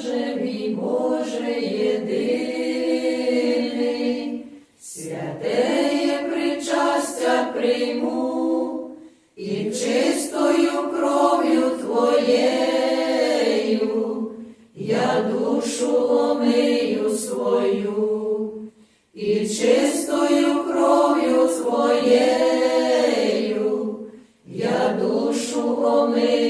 Боже мій Боже причастя прийму і чистою кров'ю Твоєю. Я душу омию свою, і чистою кров'ю Твоєю. Я душу омию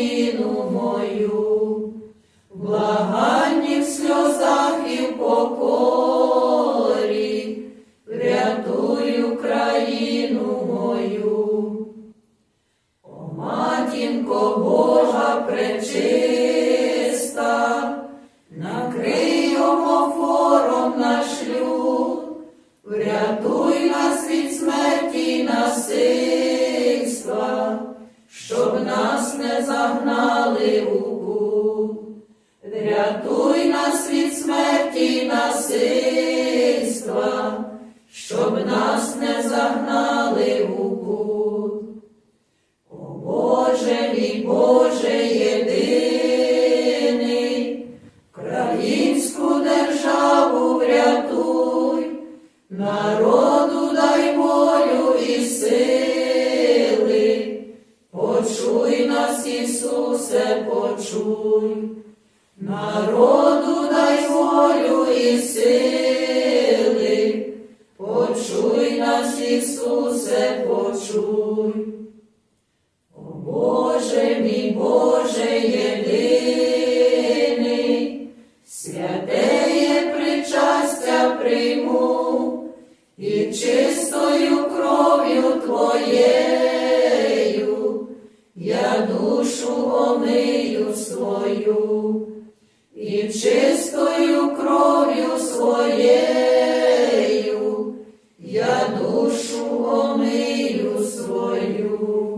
Україну мою, благанні в сльозах і в покорі, врятуй Україну мою. О, матінко Божа пречиста, накрий омофором наш люд, врятуй нас від смерті насильства, щоб нас загнали у кут. Врятуй нас від смерті й почуй, народу дай волю і сили, почуй нас, Ісусе, почуй. О Боже мій Боже єдиний, святеє причастя прийму, і душу омию свою і чистою кров'ю своєю, я душу омию свою.